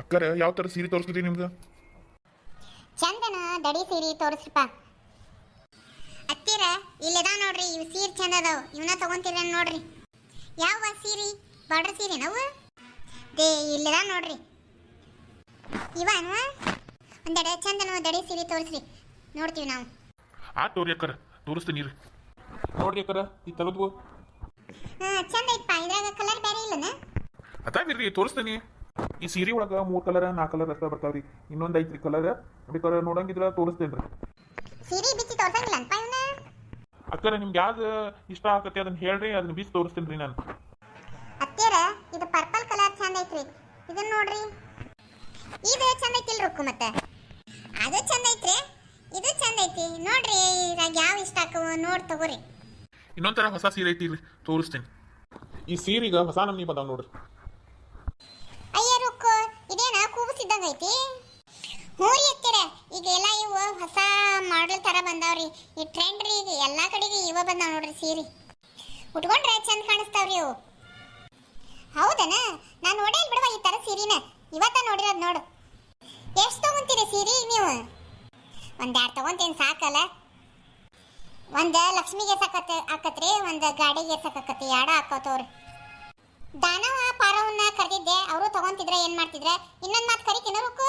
ಅಕ್ಕರ ಯಾವ ಥರ ಸೀರೆ ತೋರಿಸ್ತೀರಿ ನಿಮ್ಗೆ ಚಂದನ ದಡಿ ಸೀರೆ ತೋರಿಸ್ರಿಪ್ಪ. ಅತ್ತಿರ ಇಲ್ಲದ ನೋಡ್ರಿ ಇವ್ ಸೀರೆ ಚಂದ ಅದಾವ ಇವನ್ನ ತಗೊಂತೀರ ನೋಡ್ರಿ. ಯಾವ ಸೀರೆ? ಬಾರ್ಡರ್ ಸೀರೆ ನಾವು ದೇ ಇಲ್ಲದ ನೋಡ್ರಿ. ಇವನ್ ಒಂದೆಡೆ ಚಂದನ ದಡಿ ಸೀರೆ ತೋರಿಸ್ರಿ. ನೋಡ್ತೀವಿ ನಾವು. ಆ ತೋರಿ ಅಕ್ಕರ. ತೋರಿಸ್ತೀನಿ ರೀ ನೋಡ್ರಿ ಅಕ್ಕರ ಈ ತೆಗೆದ್ವು ಹಾ ಚಂದ ಐತಪ್ಪ. ಇದ್ರಾಗ ಕಲರ್ ಬೇರೆ ಇಲ್ಲನ? ಅದಾವಿರ್ರಿ ತೋರಿಸ್ತೀನಿ. ಈ ಸೀರೆ ಒಳಗ ಮೂರು ಕಲರ್ ನಾಲ್ಕು ಕಲರ್ ಅಷ್ಟ ಬರ್ತಾವ್ರಿ. ಇನ್ನೊಂದು ಐತ್ರಿ ಕಲರ್ ಬೇಕಾದ್ರೆ ನೋಡಂಗಿದ್ರ ತೋರಿಸ್ತೇನ್ರಿ ಸೀರೆ ಬಿಚ್ಚಿ ತೋರ್ಸಂಗಿಲ್ಲ ಅನ್ಪ ಇವನ? ಅಕ್ಕರ ನಿಮ್ಗೆ ಯಾವ್ದು ಇಷ್ಟ ಆಗತ್ತೆ ಅದನ್ನ ಹೇಳ್ರಿ ಅದನ್ನ ಬಿಸಿ ತೋರಿಸ್ತೀನಿ ರೀ ನಾನು. ಅತ್ತಿರ ಇದು ಪರ್ಪಲ್ ಕಲರ್ ಚಂದ ಐತ್ರಿ. ಇದನ್ನ ನೋಡ್ರಿ. ಇದು ಚಂದ ಐತಿಲ್ ರುಕ್ಕು ಮತ್ತೆ? ಅದು ಚಂದ ಐತ್ರಿ. ಇದು ಚಂದ ಐತಿ. ನೋಡ್ರಿ ಇದ್ರಾಗ ಯಾವ ಇಷ್ಟ ಆಕವು ನೋಡ್ ತಗೋರಿ. ಇನ್ನೊಂದ್ ಥರ ಹೊಸ ಸೀರೆ ಐತಿ ರೀ ತೋರಿಸ್ತೀನಿ. ಈ ಸೀರೆಗೆ ಹೊಸ ನಮ್ನಿ ಬಂದಾವ ನೋಡ್ರಿ ಅಯ್ಯ ರುಕ್ಕು ಕೂಬಿಸಿದ್ದಂಗ ಐತಿ ಹ್ಞೂ ರೀ ಈಗ ಎಲ್ಲ ಇವು ಹೊಸ ಮಾಡೆಲ್ ತರ ಬಂದಾವ್ರಿ. ಈ ಟ್ರೆಂಡ್ ರೀ, ಈಗ ಎಲ್ಲಾ ಕಡೆಗೆ ಇವ ಬಂದಾವ ನೋಡ್ರಿ ಸೀರೆ. ಉಟ್ಕೊಂಡ್ರೆ ಚಂದ ಕಾಣಿಸ್ತಾವ್ರಿ ಇವು. ಹೌದನ? ನಾನು ನೋಡೇ ಬಿಡವ ಈ ತರ ಸೀರಿನ. ಇವತ್ತ ನೋಡಿರೋದು ನೋಡು. ಎಷ್ಟು ತಗೊಂತೀರಿ ಸೀರೆ ನೀವು? ಒಂದೆರಡು ತಗೊಂತೀನಿ ಸಾಕಲ್ಲ. ಒಂದ ಲಕ್ಷ್ಮಿಗೆ ಸಾಕತ್ತೆ ಆಕತ್ರಿ ಒಂದ್ ಗಾಡಿಗೆ ಸಾಕತ್ತಿ, ಎರಡು ಹಾಕೋತವ್ರಿ ದಾನ ತಗೊಂತಿದ್ರೆ ಏನ್ ಮಾಡ್ತಿದ್ರೆ? ಇನ್ನೊಂದ್ ಮಾತು ಕರಿತೀನ ರುಕ್ಕು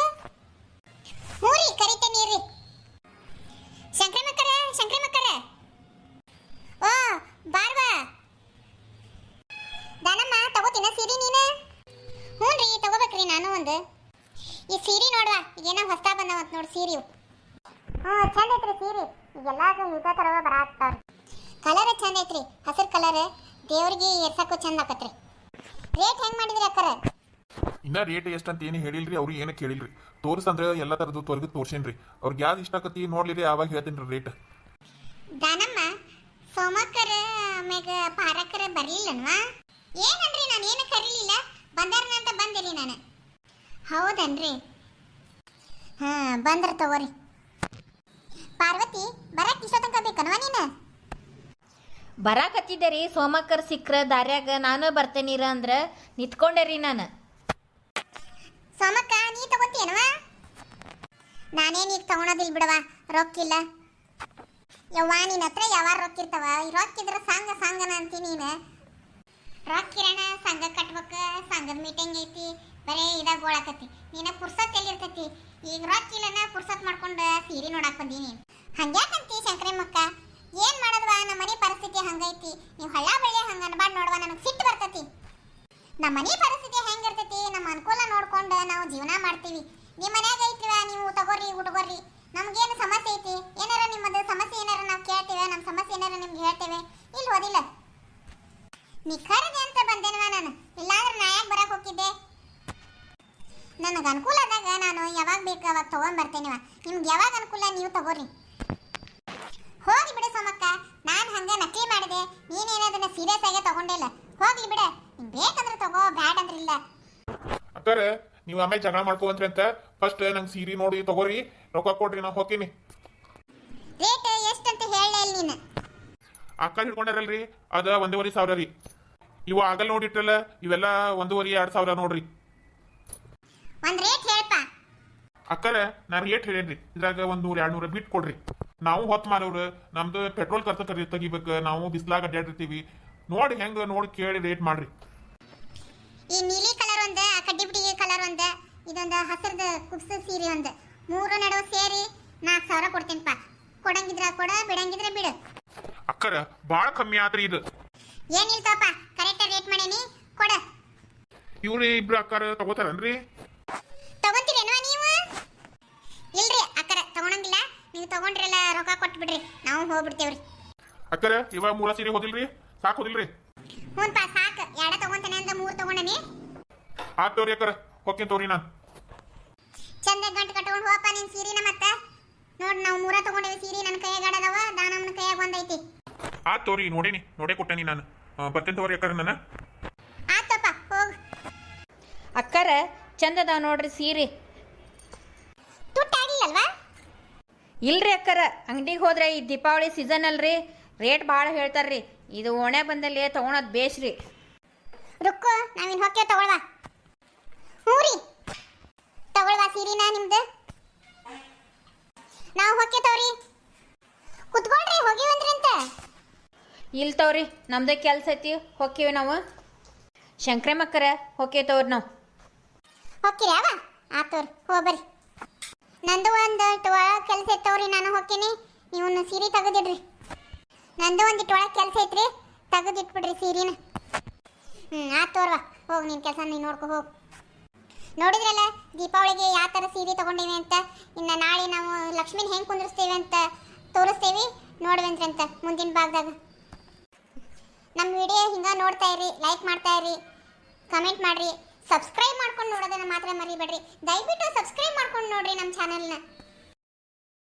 ಹ್ಞೂ ರೀ ನೀರಿ ಶಂಕರಿ ಮಕ್ಕರ ಶಂಕರಿ ಮಕ್ಕರ ಓ ಬಾರ್ವಾ ದಾನಮ್ಮ ತಗೋತೀನ ಸೀರೆ ನೀನು. ಹ್ಞೂ ತಗೋಬೇಕ್ರಿ ನಾನು ಒಂದು. ಈ ಸೀರೆ ನೋಡುವ, ಈಗೇನೋ ಹೊಸ ಬಂದವಂತ ನೋಡಿ ಸೀರೆ. ಹಾ ಚಂದ ಐತ್ರಿ ಸೀರೆ. ಈಗೆಲ್ಲ ಯುಗ ಥರ ಬರಾಕ್ತಾವ ಕಲರ್ ಚಂದ ಐತ್ರಿ, ಹಸಿರು ಕಲರ್. ದೇವ್ರಿಗೆ ಎರ್ಸಕ್ಕೂ ಚಂದ ಆಕತ್ರಿ. ರೇಟ್ ಹೆಂಗ್ ಮಾಡಿದ್ರಿ ಅಕ್ಕರ? ಇನ್ನ ರೇಟ್ ಎಷ್ಟು ಅಂತ ಏನು ಹೇಳಿಲ್ರಿ? ಅವ್ರು ಏನು ಕೇಳಿಲ್ರಿ? ತೋರಿಸಂದ್ರೆ ಎಲ್ಲ ಥರದ್ದು ತೊರ್ಗು ತೋರ್ಸೇನ್ರಿ. ಅವ್ರಿಗೆ ಯಾವ್ದು ಇಷ್ಟ ಆಕತಿ ನೋಡ್ಲಿರಿ ಆವಾಗ ಹೇಳ್ತೀನಿ ರೀ ರೇಟ್ ದಾನಮ್ಮ ಸೋಮಕ್ಕರ ಆಮ್ಯಾಗ ಪಾರಕ್ಕರ ಬರ್ಲಿಲ್ಲನ್ವಾ? ಏನನ್ರಿ ನಾನು ಏನು ಕರೀಲಿಲ್ಲ? ಬಂದಾರನ ಅಂತ ಬಂದಿರಿ ನಾನು. ಹೌದನ್ರಿ? ಹಾ ಬಂದ್ರ ತಗೋರಿ. ಪಾರ್ವತಿ ಬರಕ್ ಇಷ್ಟ ತನಕ ಬೇಕನ್ವಾ ನೀನು? ಬರಾಕತ್ತಿದ್ದೆ ರೀ ಸೋಮಕ್ಕರ್ ಸಿಕ್ಕ್ರ ದಾರ್ಯಾಗ ನಾನು ಬರ್ತೇನಿರ ಅಂದ್ರ ನಿಂತ್ಕೊಂಡೆ ರೀ ನಾನು. ಸೋಮಕ್ಕ, ನೀ ತಗೋತೀಯನವಾ ನಾನೇನ್ ಈಗ ತಗೊಳೋದಿಲ್ಲ ಬಿಡವ ರೊಕ್ಕಿಲ್ಲ. ಯವ್ವ ನಿನ್ನ ಹತ್ರ ಯಾವಾಗ ರೊಕ್ಕ ಇರ್ತಾವ ಈ ರೊಕ್ಕ ಸಾಂಗ ಸಂಘ ಸಂಘನ ಅಂತೀನಿ ನೀನು. ರೊಕ್ಕಿರಣ, ಸಂಘ ಕಟ್ಬೇಕು, ಸಂಘದ ಮೀಟಿಂಗ್ ಐತಿ, ಬರೇ ಇದಾಗ ಗೋಳಾಕತಿ. ನೀನ ಪುರ್ಸತ್ ಎಲ್ಲಿರ್ತೈತಿ? ಈಗ ರೊಕ್ಕಿಲ್ಲನ ಪುರ್ಸತ್ ಮಾಡ್ಕೊಂಡು ಸೀರೆ ನೋಡಕ್ ಬಂದೀನಿ ಹಂಗ್ಯಾಕಂತಿ ಶಂಕರಮ್ಮಕ್ಕ ಏನ್ ಮಾಡೋದ್ವಾ? ನಮ್ಮ ಮನೆ ಪರಿಸ್ಥಿತಿ ಹಂಗೈತಿ. ನೀವು ಹಳ್ಳ ಬಳ್ಳಿ ಹಂಗ ಅನ್ಬಾರ್ದು ನೋಡ್ವಾ, ನನಗೆ ಸಿಟ್ಟು ಬರ್ತೈತಿ. ನಮ್ಮ ಮನೆ ಪರಿಸ್ಥಿತಿ ಹೆಂಗಿರ್ತೈತಿ ನಮ್ಮ ಅನುಕೂಲ ನೋಡ್ಕೊಂಡು ನಾವು ಜೀವನ ಮಾಡ್ತೀವಿ. ನಿಮ್ಮ ಮನ್ಯಾಗ ಐತಿವ ನೀವು ತಗೋರಿ ಉಟ್ಕೋರಿ ನಮ್ಗೇನು ಸಮಸ್ಯೆ ಐತಿ? ಏನಾರ ನಿಮ್ಮದು ಸಮಸ್ಯೆ ಏನಾರ ನಾವು ಕೇಳ್ತೇವೆ ನಮ್ಮ ಸಮಸ್ಯೆ ಏನಾರ ನಿಮ್ಗೆ ಹೇಳ್ತೇವೆ. ಇಲ್ಲಿ ಓದಿಲ್ಲ. ನಿಖರದೆ ಅಂತ ಬಂದೇನವ ನಾನು? ಇಲ್ಲಾಂದ್ರೆ ನಾ ಯಾಕೆ ಬರಕ್ ಹೋಗಿದ್ದೆ? ನನಗೆ ಅನುಕೂಲ ಆದಾಗ ನಾನು ಯಾವಾಗ ಬೇಕು ಅವಾಗ ತಗೊಂಡ್ ಬರ್ತೇನಿವ. ನಿಮ್ಗೆ ಯಾವಾಗ ಅನುಕೂಲ, ನೀವು ತಗೋರಿ. ಹೋಗಿ ಬಿಡು ಸೋಮಕ್ಕ. ನಾನು ಹಂಗೆ ನಕಲಿ ಮಾಡಿದೆ. ನೀನೇನದನ್ನ ಸೀರಿಯಸ್ ಆಗಿ ತಗೊಂಡಿಲ್ಲ ಹೋಗ್ಲಿ ಬಿಡ. ಬೇಕಂದ್ರೆ ತಗೋ, ಬ್ಯಾಡ್ ಅಂದ್ರೆ ಇಲ್ಲ. ಅಕ್ಕರ ನೀವು ಆಮೇಲೆ ಜಗಳ ಮಾಡ್ಕೋವಂತ್ರಿ ಅಂತ. ಫಸ್ಟ್ ನಂಗೆ ಸೀರೆ ನೋಡಿ ತಗೋರಿ ರೊಕ್ಕ ಕೊಡ್ರಿ ನಾ ಹೋಗ್ತೀನಿ. ರೇಟ್ ನೀನು? ಅಕ್ಕ ಹಿಡ್ಕೊಂಡಾರಲ್ರಿ ಅದ ಒಂದೂವರೆ ಸಾವಿರ ರೀ. ಇವು ಆಗಲ್ ನೋಡಿಟ್ರಲ್ಲ ಇವೆಲ್ಲ ಒಂದೂವರೆ ಎರಡು ಸಾವಿರ ನೋಡ್ರಿ. ಒಂದ್ ರೇಟ್ ಅಕ್ಕರ ನಾನು ರೇಟ್ ಹೇಳೇನ್ರಿ ಇದ್ರಾಗ ಒಂದ್ ನೂರ ಎರಡು ನೂರ ಬಿಟ್ಟು ಕೊಡ್ರಿ. ನಾವು ಹೊತ್ತು ಮಾರವ್ರು ನಮ್ದು ಪೆಟ್ರೋಲ್ ಖರ್ಚು ಕರಿ ತೆಗಿಬೇಕು ನಾವು ಬಿಸ್ಲಾಗ ಅಡ್ಡಾಡಿರ್ತೀವಿ ನೋಡಿ ಹೆಂಗ ನೋಡಿ ಕೇಳಿ ರೇಟ್ ಮಾಡ್ರಿ. ಈ ನೀಲಿ ಒಂದ ಆ ಕಡ್ಡಿ ಬಿಡಿ ಕಲರ್ ಒಂದು ಇದೊಂದು ಹಸಿರದ ಕುಬ್ಸ ಸೀರೆ ಒಂದು. ಮೂರು ನಡುವೆ ಸೇರಿ ನಾಲ್ಕು ಸಾವಿರ ಕೊಡ್ತೀನಿಪ್ಪ. ಕೊಡಂಗಿದ್ರ ಕೊಡ ಬಿಡಂಗಿದ್ರೆ ಬಿಡು. ಅಕ್ಕರ ಭಾಳ ಕಮ್ಮಿ ಆದ್ರೆ ಇದು. ಏನಿಲ್ತಪ್ಪ ಕರೆಕ್ಟ್ ರೇಟ್ ಮಾಡೇನಿ ಕೊಡ. ಇವ್ರು ಇಬ್ರು ಅಕ್ಕಾರ ತಗೋತಾರನ್ರಿ? ತಗೊಂತೀರೇನವ ನೀವು? ಇಲ್ರಿ ಅಕ್ಕರ ತಗೊಳಂಗಿಲ್ಲ ನೀವು ತಗೊಂಡ್ರಲ್ಲ ರೊಕ್ಕ ಕೊಟ್ಬಿಡ್ರಿ ನಾವು ಹೋಗ್ಬಿಡ್ತೇವ್ರಿ. ಅಕ್ಕರ ಇವಾಗ ಮೂರ ಸೀರೆ ಹೋದಿಲ್ರಿ? ಸಾಕು ಹೋದಿಲ್ರಿ? ಹ್ಞೂನ್ಪ ಸಾಕು. ಎರಡ ತಗೊಂತಾನೆ ಅಂದ ಮೂರು ತಗೊಂಡನಿ. ಆತ್ ತೋರಿ ಅಕ್ಕರ ಹೋಗ್ತೀನಿ ತೋರಿ ನಾನು. ಚಂದ ಗಂಟು ಕಟ್ಕೊಂಡು ಹೋಗಪ್ಪ ನಿನ್ ಸೀರಿನ ಮತ್ತ. ನೋಡ್ ನಾವು ಮೂರ ತಗೊಂಡೇವಿ ಸೀರೆ ನನ್ನ ಕೈಯಾಗ ಅಡದವ ದಾನಮ್ಮನ ಕೈಯಾಗ ಒಂದೈತಿ. ಆತ್ ತೋರಿ ನೋಡೇನಿ ನೋಡೇ ಕೊಟ್ಟೇನಿ ನಾನು. ಆ, ಬರ್ತೇನೆ ತೋರಿ ಅಕ್ಕರ ನಾನು. ಆತಪ್ಪ ಹೋಗ್. ಅಕ್ಕರ ಚಂದದಾವ್ ನೋಡ್ರಿ ಸೀರೆ. ತುಟ್ಟಾಗಿಲ್ಲಲ್ವಾ ಇಲ್ರಿ ಅಕ್ಕರ ಅಂಗಡಿಗೆ ಹೋದ್ರೆ ಈ ದೀಪಾವಳಿ ಸೀಸನ್ ಅಲ್ರಿ ರೇಟ್ ಭಾಳ ಹೇಳ್ತಾರ್ರಿ. ಇದು ಓಣೆ ಬಂದಲ್ಲಿ ತಗೊಳೋದು ಬೇಷ್ರಿ. ರುಕ್ಕು ನಾವಿನ್ ಹೊಕ್ಕೆ ತಗೊಳ್ವಾ. ಹ್ಞೂ ರೀ ನಿಮ್ದು? ನಾವು ಹೊಕ್ಕೇತವ್ರಿ ಕುತ್ಕೊಳ್ರಿ ಹೋಗಿವಂದ್ರಿ ಅಂತ ಇಲ್ಲ ತವ್ರಿ ನಮ್ದೇ ಕೆಲ್ಸ ಐತಿ ಹೋಕ್ಕಿವಿ ನಾವು. ಶಂಕ್ರಮಕ್ಕರ ಹೋಕೇತವ್ರಿ ನಾವು. ಹೊಕ್ಕಿರಿ ಅವ? ಆತವ್ರಿ ಹೋಗ್ಬರ್ರಿ ನಂದು ಒಂದು ಒಳಗೆ ಕೆಲಸ ಇತ್ತವ್ರಿ ನಾನು ಹೋಗ್ತೀನಿ. ನೀವು ಸೀರೆ ತೆಗೆದಿಡ್ರಿ. ನಂದು ಒಂದಿಟ್ಟು ಒಳಗೆ ಕೆಲಸ ಐತ್ರಿ ತೆಗೆದಿಟ್ಬಿಡ್ರಿ ಸೀರೆನ. ಹ್ಞೂ ಆತೋರ್ವ ಹೋಗಿ ನಿನ್ನ ಕೆಲಸ ನೀನು ನೋಡ್ಕೊ ಹೋಗು. ನೋಡಿದ್ರಲ್ಲ, ದೀಪಾವಳಿಗೆ ಯಾವ ಥರ ಸೀರೆ ತಗೊಂಡಿವಿ ಅಂತ? ಇನ್ನು ನಾಳೆ ನಾವು ಲಕ್ಷ್ಮಿನ ಹೆಂಗೆ ಕುಂದಿರ್ಸ್ತೇವೆ ಅಂತ ತೋರಿಸ್ತೇವೆ ಅಂತ ಮುಂದಿನ ಭಾಗದಾಗ. ನಮ್ಮ ವಿಡಿಯೋ ಹಿಂಗೆ ನೋಡ್ತಾ ಇರಿ ಲೈಕ್ ಮಾಡ್ತಾ ಇರಿ ಕಮೆಂಟ್ ಮಾಡಿರಿ ಸಬ್ಸ್ಕ್ರೈಬ್ ಮಾಡ್ಕೊಂಡು ನೋಡೋದನ್ನು ಮಾತ್ರ ಮರಿಬೇಡ್ರಿ. ದಯವಿಟ್ಟು ಸಬ್ಸ್ಕ್ರೈಬ್ ಮಾಡ್ಕೊಂಡು ನೋಡಿರಿ ನಮ್ಮ ಚಾನಲ್ನ